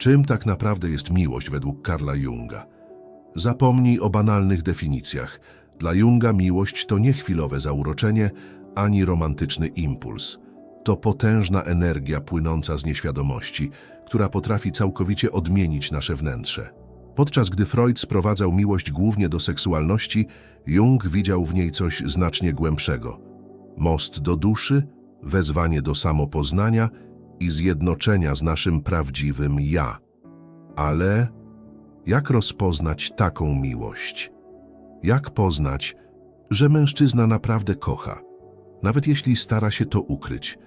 Czym tak naprawdę jest miłość według Karla Junga? Zapomnij o banalnych definicjach. Dla Junga miłość to nie chwilowe zauroczenie, ani romantyczny impuls. To potężna energia płynąca z nieświadomości, która potrafi całkowicie odmienić nasze wnętrze. Podczas gdy Freud sprowadzał miłość głównie do seksualności, Jung widział w niej coś znacznie głębszego. Most do duszy, wezwanie do samopoznania i zjednoczenia z naszym prawdziwym ja. Ale jak rozpoznać taką miłość? Jak poznać, że mężczyzna naprawdę kocha, nawet jeśli stara się to ukryć?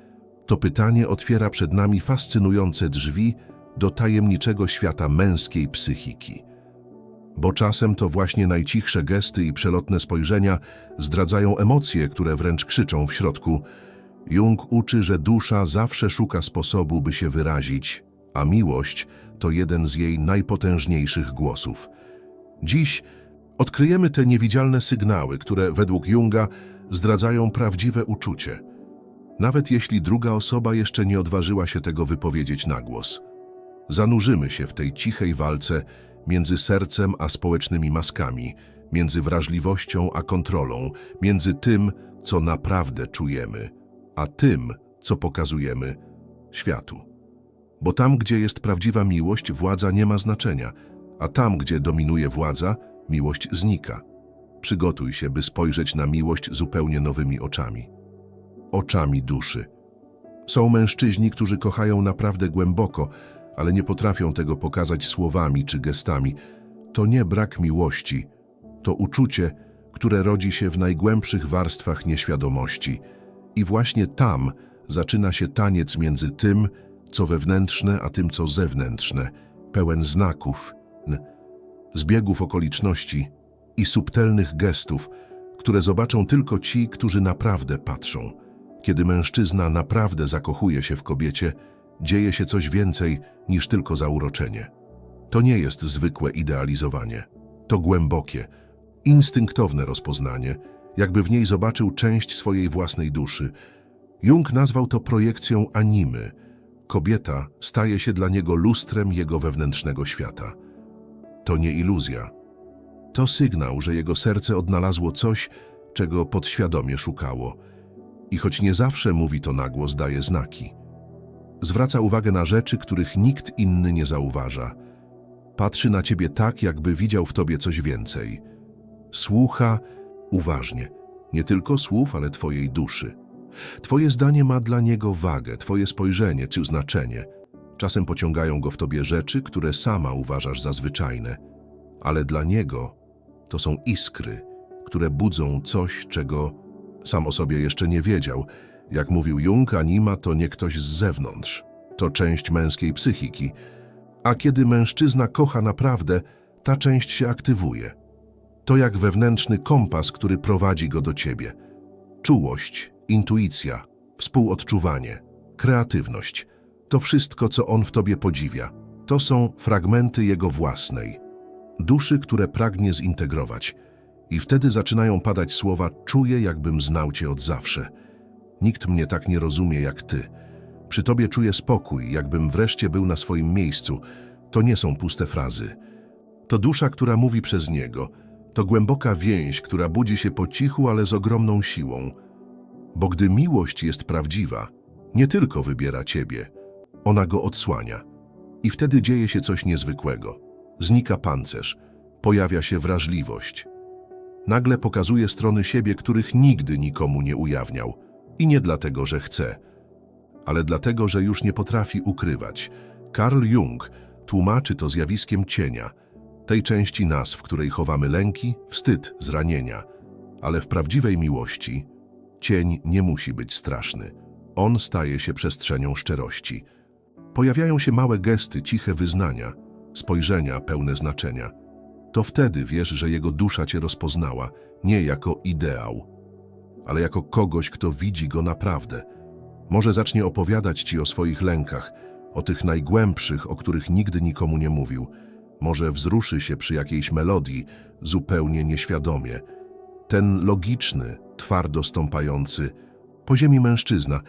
To pytanie otwiera przed nami fascynujące drzwi do tajemniczego świata męskiej psychiki. Bo czasem to właśnie najcichsze gesty i przelotne spojrzenia zdradzają emocje, które wręcz krzyczą w środku. Jung uczy, że dusza zawsze szuka sposobu, by się wyrazić, a miłość to jeden z jej najpotężniejszych głosów. Dziś odkryjemy te niewidzialne sygnały, które według Junga zdradzają prawdziwe uczucie, nawet jeśli druga osoba jeszcze nie odważyła się tego wypowiedzieć na głos. Zanurzymy się w tej cichej walce między sercem a społecznymi maskami, między wrażliwością a kontrolą, między tym, co naprawdę czujemy, a tym, co pokazujemy światu. Bo tam, gdzie jest prawdziwa miłość, władza nie ma znaczenia, a tam, gdzie dominuje władza, miłość znika. Przygotuj się, by spojrzeć na miłość zupełnie nowymi oczami. Oczami duszy. Są mężczyźni, którzy kochają naprawdę głęboko, ale nie potrafią tego pokazać słowami czy gestami. To nie brak miłości, to uczucie, które rodzi się w najgłębszych warstwach nieświadomości. I właśnie tam zaczyna się taniec między tym, co wewnętrzne, a tym, co zewnętrzne, pełen znaków, zbiegów okoliczności i subtelnych gestów, które zobaczą tylko ci, którzy naprawdę patrzą. Kiedy mężczyzna naprawdę zakochuje się w kobiecie, dzieje się coś więcej niż tylko zauroczenie. To nie jest zwykłe idealizowanie. To głębokie, instynktowne rozpoznanie, jakby w niej zobaczył część swojej własnej duszy. Jung nazwał to projekcją animy. Kobieta staje się dla niego lustrem jego wewnętrznego świata. To nie iluzja. To sygnał, że jego serce odnalazło coś, czego podświadomie szukało. I choć nie zawsze mówi to na głos, daje znaki. Zwraca uwagę na rzeczy, których nikt inny nie zauważa. Patrzy na ciebie tak, jakby widział w tobie coś więcej. Słucha uważnie, nie tylko słów, ale twojej duszy. Twoje zdanie ma dla niego wagę, twoje spojrzenie czy znaczenie. Czasem pociągają go w tobie rzeczy, które sama uważasz za zwyczajne, ale dla niego to są iskry, które budzą coś, czego sam o sobie jeszcze nie wiedział. Jak mówił Jung, anima to nie ktoś z zewnątrz, to część męskiej psychiki. A kiedy mężczyzna kocha naprawdę, ta część się aktywuje. To jak wewnętrzny kompas, który prowadzi go do ciebie. Czułość, intuicja, współodczuwanie, kreatywność to wszystko, co on w tobie podziwia. To są fragmenty jego własnej, duszy, które pragnie zintegrować. I wtedy zaczynają padać słowa: Czuję, jakbym znał cię od zawsze. Nikt mnie tak nie rozumie jak ty. Przy tobie czuję spokój, jakbym wreszcie był na swoim miejscu. To nie są puste frazy. To dusza, która mówi przez niego. To głęboka więź, która budzi się po cichu, ale z ogromną siłą. Bo gdy miłość jest prawdziwa, nie tylko wybiera ciebie, ona go odsłania. I wtedy dzieje się coś niezwykłego. Znika pancerz, pojawia się wrażliwość. Nagle pokazuje strony siebie, których nigdy nikomu nie ujawniał. I nie dlatego, że chce, ale dlatego, że już nie potrafi ukrywać. Carl Jung tłumaczy to zjawiskiem cienia, tej części nas, w której chowamy lęki, wstyd, zranienia. Ale w prawdziwej miłości cień nie musi być straszny. On staje się przestrzenią szczerości. Pojawiają się małe gesty, ciche wyznania, spojrzenia pełne znaczenia. To wtedy wiesz, że jego dusza cię rozpoznała, nie jako ideał, ale jako kogoś, kto widzi go naprawdę. Może zacznie opowiadać ci o swoich lękach, o tych najgłębszych, o których nigdy nikomu nie mówił. Może wzruszy się przy jakiejś melodii, zupełnie nieświadomie. Ten logiczny, twardo stąpający, po ziemi mężczyzna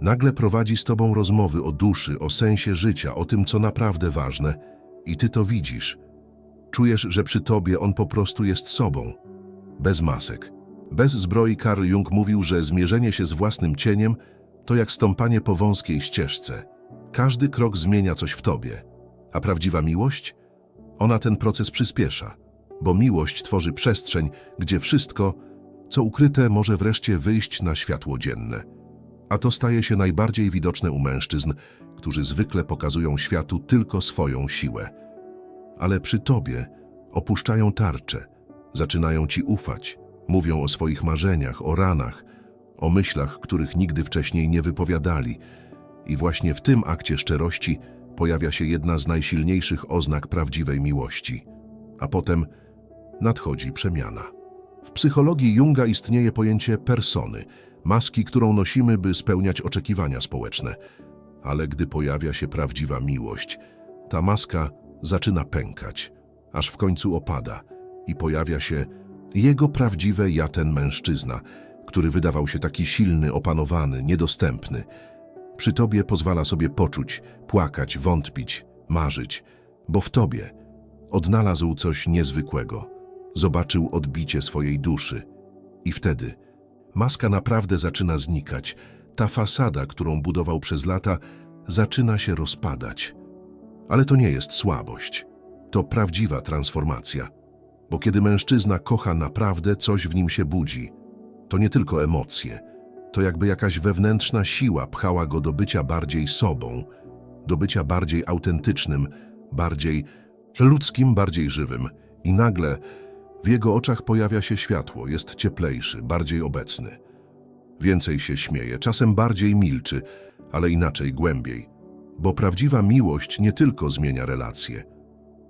Nagle prowadzi z tobą rozmowy o duszy, o sensie życia, o tym, co naprawdę ważne, i ty to widzisz. Czujesz, że przy tobie on po prostu jest sobą. Bez masek. Bez zbroi Karl Jung mówił, że zmierzenie się z własnym cieniem to jak stąpanie po wąskiej ścieżce. Każdy krok zmienia coś w tobie. A prawdziwa miłość? Ona ten proces przyspiesza, bo miłość tworzy przestrzeń, gdzie wszystko, co ukryte, może wreszcie wyjść na światło dzienne. A to staje się najbardziej widoczne u mężczyzn, którzy zwykle pokazują światu tylko swoją siłę. Ale przy tobie opuszczają tarczę, zaczynają ci ufać, mówią o swoich marzeniach, o ranach, o myślach, których nigdy wcześniej nie wypowiadali. I właśnie w tym akcie szczerości pojawia się jedna z najsilniejszych oznak prawdziwej miłości. A potem nadchodzi przemiana. W psychologii Junga istnieje pojęcie persony, maski, którą nosimy, by spełniać oczekiwania społeczne. Ale gdy pojawia się prawdziwa miłość, ta maska zaczyna pękać, aż w końcu opada i pojawia się jego prawdziwe ja ten mężczyzna, który wydawał się taki silny, opanowany, niedostępny. Przy tobie pozwala sobie poczuć, płakać, wątpić, marzyć, bo w tobie odnalazł coś niezwykłego. Zobaczył odbicie swojej duszy. I wtedy maska naprawdę zaczyna znikać. Ta fasada, którą budował przez lata, zaczyna się rozpadać. Ale to nie jest słabość. To prawdziwa transformacja. Bo kiedy mężczyzna kocha naprawdę, coś w nim się budzi. To nie tylko emocje. To jakby jakaś wewnętrzna siła pchała go do bycia bardziej sobą, do bycia bardziej autentycznym, bardziej ludzkim, bardziej żywym. I nagle w jego oczach pojawia się światło, jest cieplejszy, bardziej obecny. Więcej się śmieje, czasem bardziej milczy, ale inaczej, głębiej. Bo prawdziwa miłość nie tylko zmienia relacje.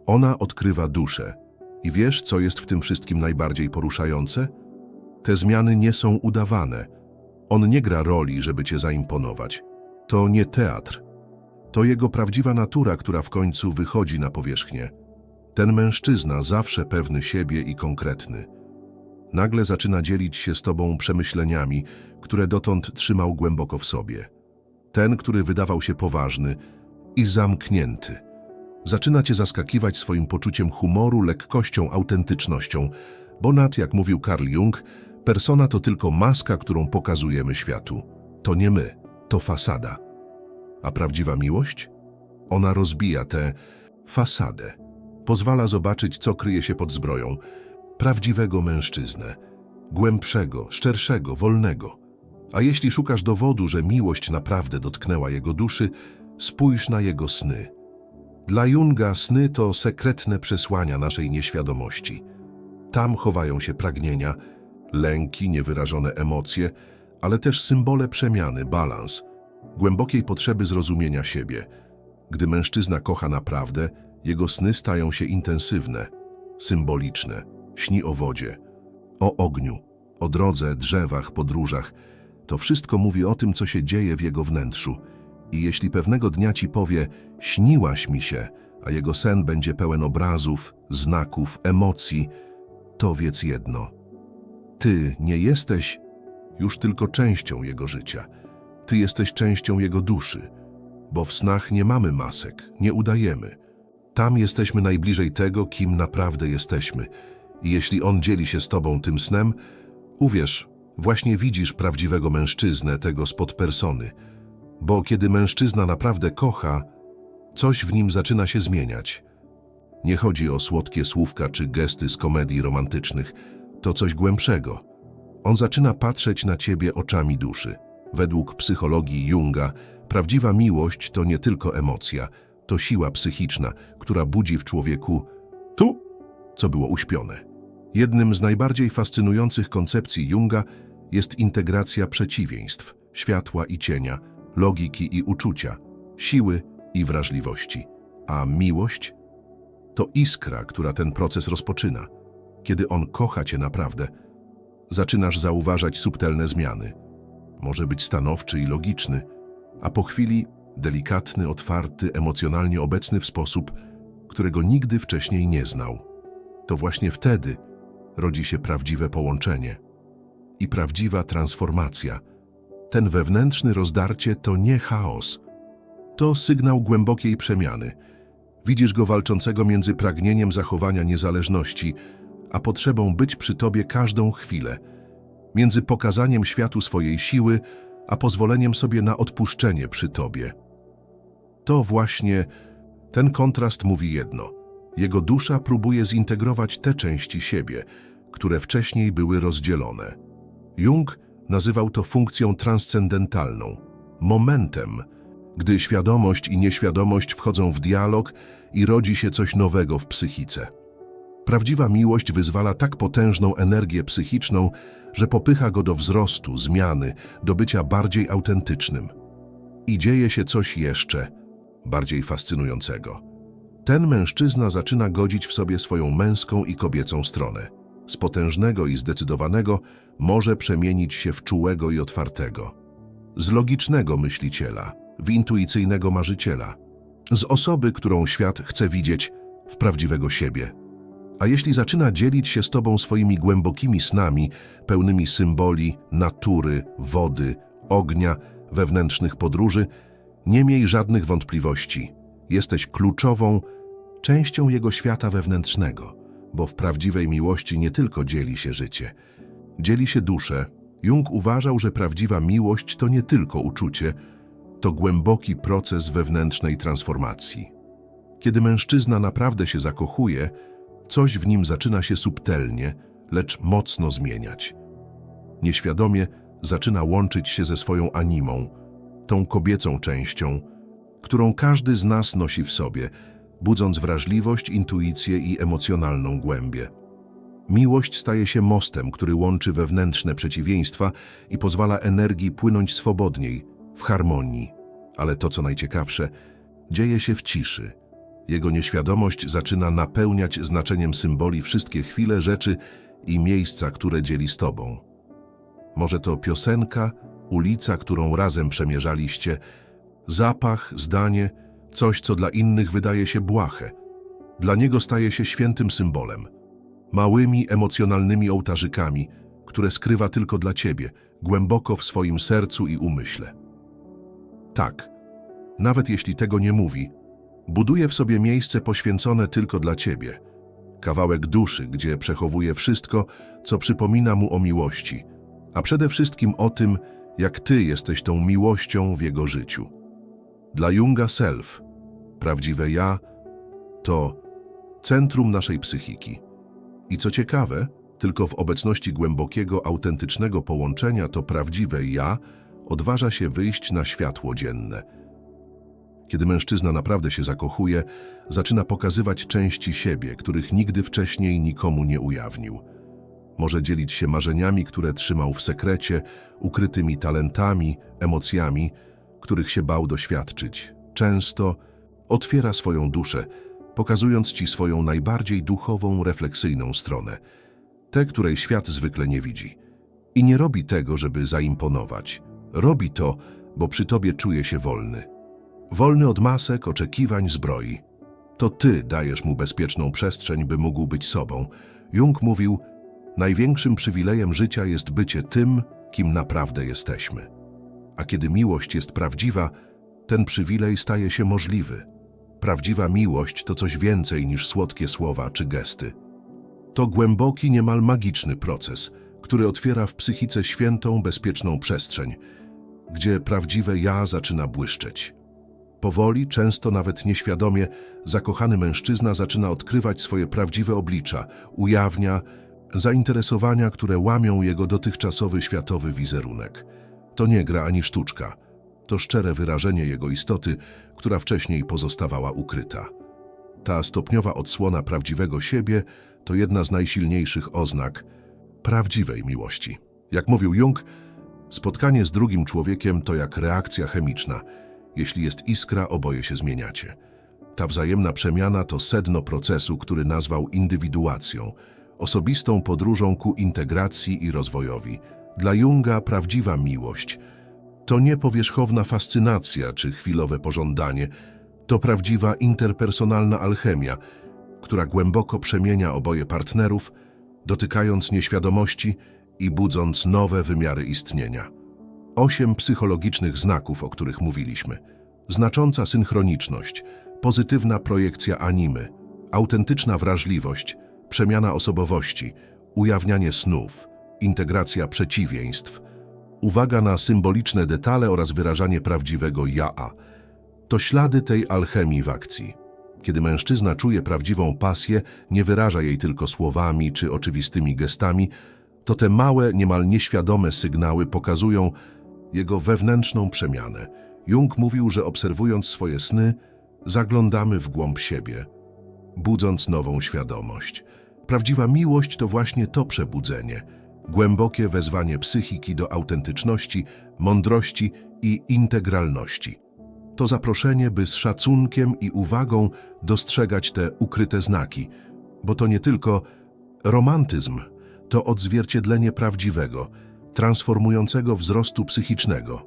Ona odkrywa duszę. I wiesz, co jest w tym wszystkim najbardziej poruszające? Te zmiany nie są udawane. On nie gra roli, żeby cię zaimponować. To nie teatr. To jego prawdziwa natura, która w końcu wychodzi na powierzchnię. Ten mężczyzna, zawsze pewny siebie i konkretny, nagle zaczyna dzielić się z tobą przemyśleniami, które dotąd trzymał głęboko w sobie. Ten, który wydawał się poważny i zamknięty, zaczyna cię zaskakiwać swoim poczuciem humoru, lekkością, autentycznością, bo nad, jak mówił Carl Jung, persona to tylko maska, którą pokazujemy światu. To nie my, to fasada. A prawdziwa miłość? Ona rozbija tę fasadę. Pozwala zobaczyć, co kryje się pod zbroją. Prawdziwego mężczyznę. Głębszego, szczerszego, wolnego. A jeśli szukasz dowodu, że miłość naprawdę dotknęła jego duszy, spójrz na jego sny. Dla Junga sny to sekretne przesłania naszej nieświadomości. Tam chowają się pragnienia, lęki, niewyrażone emocje, ale też symbole przemiany, balans, głębokiej potrzeby zrozumienia siebie. Gdy mężczyzna kocha naprawdę, jego sny stają się intensywne, symboliczne. Śni o wodzie, o ogniu, o drodze, drzewach, podróżach. To wszystko mówi o tym, co się dzieje w jego wnętrzu. I jeśli pewnego dnia ci powie, śniłaś mi się, a jego sen będzie pełen obrazów, znaków, emocji, to wiedz jedno. Ty nie jesteś już tylko częścią jego życia. Ty jesteś częścią jego duszy, bo w snach nie mamy masek, nie udajemy. Tam jesteśmy najbliżej tego, kim naprawdę jesteśmy. I jeśli on dzieli się z tobą tym snem, uwierz, właśnie widzisz prawdziwego mężczyznę, tego spod persony. Bo kiedy mężczyzna naprawdę kocha, coś w nim zaczyna się zmieniać. Nie chodzi o słodkie słówka czy gesty z komedii romantycznych, to coś głębszego. On zaczyna patrzeć na ciebie oczami duszy. Według psychologii Junga, prawdziwa miłość to nie tylko emocja, to siła psychiczna, która budzi w człowieku tu, co było uśpione. Jednym z najbardziej fascynujących koncepcji Junga jest integracja przeciwieństw, światła i cienia, logiki i uczucia, siły i wrażliwości. A miłość to iskra, która ten proces rozpoczyna. Kiedy on kocha cię naprawdę, zaczynasz zauważać subtelne zmiany. Może być stanowczy i logiczny, a po chwili delikatny, otwarty, emocjonalnie obecny w sposób, którego nigdy wcześniej nie znał. To właśnie wtedy rodzi się prawdziwe połączenie i prawdziwa transformacja. Ten wewnętrzny rozdarcie to nie chaos. To sygnał głębokiej przemiany. Widzisz go walczącego między pragnieniem zachowania niezależności, a potrzebą być przy tobie każdą chwilę, między pokazaniem światu swojej siły, a pozwoleniem sobie na odpuszczenie przy tobie. To właśnie ten kontrast mówi jedno. Jego dusza próbuje zintegrować te części siebie, które wcześniej były rozdzielone. Jung nazywał to funkcją transcendentalną, momentem, gdy świadomość i nieświadomość wchodzą w dialog i rodzi się coś nowego w psychice. Prawdziwa miłość wyzwala tak potężną energię psychiczną, że popycha go do wzrostu, zmiany, do bycia bardziej autentycznym. I dzieje się coś jeszcze bardziej fascynującego. Ten mężczyzna zaczyna godzić w sobie swoją męską i kobiecą stronę. Z potężnego i zdecydowanego może przemienić się w czułego i otwartego. Z logicznego myśliciela w intuicyjnego marzyciela. Z osoby, którą świat chce widzieć, w prawdziwego siebie. A jeśli zaczyna dzielić się z tobą swoimi głębokimi snami, pełnymi symboli, natury, wody, ognia, wewnętrznych podróży, nie miej żadnych wątpliwości. Jesteś kluczową częścią jego świata wewnętrznego, bo w prawdziwej miłości nie tylko dzieli się życie, dzieli się duszę. Jung uważał, że prawdziwa miłość to nie tylko uczucie, to głęboki proces wewnętrznej transformacji. Kiedy mężczyzna naprawdę się zakochuje, coś w nim zaczyna się subtelnie, lecz mocno zmieniać. Nieświadomie zaczyna łączyć się ze swoją animą, tą kobiecą częścią, którą każdy z nas nosi w sobie, budząc wrażliwość, intuicję i emocjonalną głębię. Miłość staje się mostem, który łączy wewnętrzne przeciwieństwa i pozwala energii płynąć swobodniej, w harmonii. Ale to, co najciekawsze, dzieje się w ciszy. Jego nieświadomość zaczyna napełniać znaczeniem symboli wszystkie chwile, rzeczy i miejsca, które dzieli z tobą. Może to piosenka, ulica, którą razem przemierzaliście, zapach, zdanie, coś, co dla innych wydaje się błahe. Dla niego staje się świętym symbolem. Małymi, emocjonalnymi ołtarzykami, które skrywa tylko dla ciebie, głęboko w swoim sercu i umyśle. Tak, nawet jeśli tego nie mówi, buduje w sobie miejsce poświęcone tylko dla ciebie. Kawałek duszy, gdzie przechowuje wszystko, co przypomina mu o miłości, a przede wszystkim o tym, jak ty jesteś tą miłością w jego życiu. Dla Junga self, prawdziwe ja, to centrum naszej psychiki. I co ciekawe, tylko w obecności głębokiego, autentycznego połączenia to prawdziwe ja odważa się wyjść na światło dzienne. Kiedy mężczyzna naprawdę się zakochuje, zaczyna pokazywać części siebie, których nigdy wcześniej nikomu nie ujawnił. Może dzielić się marzeniami, które trzymał w sekrecie, ukrytymi talentami, emocjami, których się bał doświadczyć. Często otwiera swoją duszę, pokazując ci swoją najbardziej duchową, refleksyjną stronę, tę, której świat zwykle nie widzi. I nie robi tego, żeby zaimponować. Robi to, bo przy tobie czuje się wolny. Wolny od masek, oczekiwań, zbroi. To ty dajesz mu bezpieczną przestrzeń, by mógł być sobą. Jung mówił, największym przywilejem życia jest bycie tym, kim naprawdę jesteśmy. A kiedy miłość jest prawdziwa, ten przywilej staje się możliwy. Prawdziwa miłość to coś więcej niż słodkie słowa czy gesty. To głęboki, niemal magiczny proces, który otwiera w psychice świętą, bezpieczną przestrzeń, gdzie prawdziwe ja zaczyna błyszczeć. Powoli, często nawet nieświadomie, zakochany mężczyzna zaczyna odkrywać swoje prawdziwe oblicza, ujawnia zainteresowania, które łamią jego dotychczasowy światowy wizerunek. To nie gra ani sztuczka. To szczere wyrażenie jego istoty, która wcześniej pozostawała ukryta. Ta stopniowa odsłona prawdziwego siebie to jedna z najsilniejszych oznak prawdziwej miłości. Jak mówił Jung, spotkanie z drugim człowiekiem to jak reakcja chemiczna. Jeśli jest iskra, oboje się zmieniacie. Ta wzajemna przemiana to sedno procesu, który nazwał indywiduacją, osobistą podróżą ku integracji i rozwojowi. Dla Junga prawdziwa miłość to nie powierzchowna fascynacja czy chwilowe pożądanie, to prawdziwa interpersonalna alchemia, która głęboko przemienia oboje partnerów, dotykając nieświadomości i budząc nowe wymiary istnienia. Osiem psychologicznych znaków, o których mówiliśmy. Znacząca synchroniczność, pozytywna projekcja animy, autentyczna wrażliwość, przemiana osobowości, ujawnianie snów, integracja przeciwieństw, uwaga na symboliczne detale oraz wyrażanie prawdziwego ja. To ślady tej alchemii w akcji. Kiedy mężczyzna czuje prawdziwą pasję, nie wyraża jej tylko słowami czy oczywistymi gestami, to te małe, niemal nieświadome sygnały pokazują jego wewnętrzną przemianę. Jung mówił, że obserwując swoje sny, zaglądamy w głąb siebie, budząc nową świadomość. Prawdziwa miłość to właśnie to przebudzenie, głębokie wezwanie psychiki do autentyczności, mądrości i integralności. To zaproszenie, by z szacunkiem i uwagą dostrzegać te ukryte znaki, bo to nie tylko romantyzm, to odzwierciedlenie prawdziwego, transformującego wzrostu psychicznego.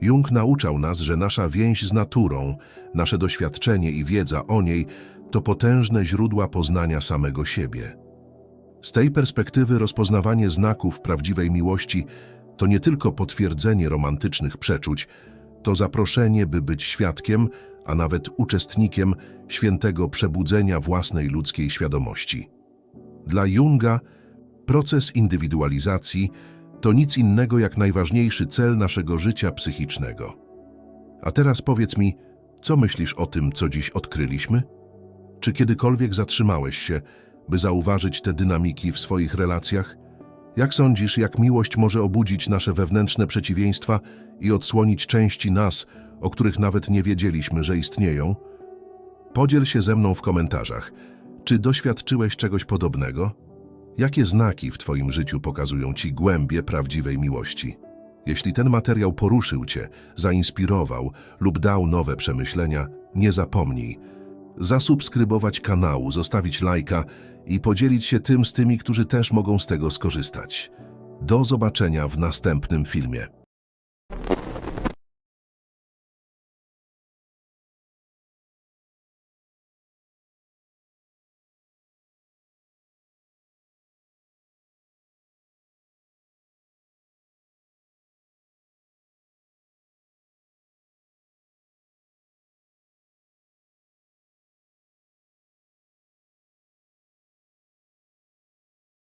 Jung nauczał nas, że nasza więź z naturą, nasze doświadczenie i wiedza o niej to potężne źródła poznania samego siebie. Z tej perspektywy rozpoznawanie znaków prawdziwej miłości to nie tylko potwierdzenie romantycznych przeczuć, to zaproszenie, by być świadkiem, a nawet uczestnikiem świętego przebudzenia własnej ludzkiej świadomości. Dla Junga proces indywidualizacji to nic innego jak najważniejszy cel naszego życia psychicznego. A teraz powiedz mi, co myślisz o tym, co dziś odkryliśmy? Czy kiedykolwiek zatrzymałeś się, by zauważyć te dynamiki w swoich relacjach? Jak sądzisz, jak miłość może obudzić nasze wewnętrzne przeciwieństwa i odsłonić części nas, o których nawet nie wiedzieliśmy, że istnieją? Podziel się ze mną w komentarzach. Czy doświadczyłeś czegoś podobnego? Jakie znaki w Twoim życiu pokazują Ci głębie prawdziwej miłości? Jeśli ten materiał poruszył Cię, zainspirował lub dał nowe przemyślenia, nie zapomnij zasubskrybować kanału, zostawić lajka i podzielić się tym z tymi, którzy też mogą z tego skorzystać. Do zobaczenia w następnym filmie.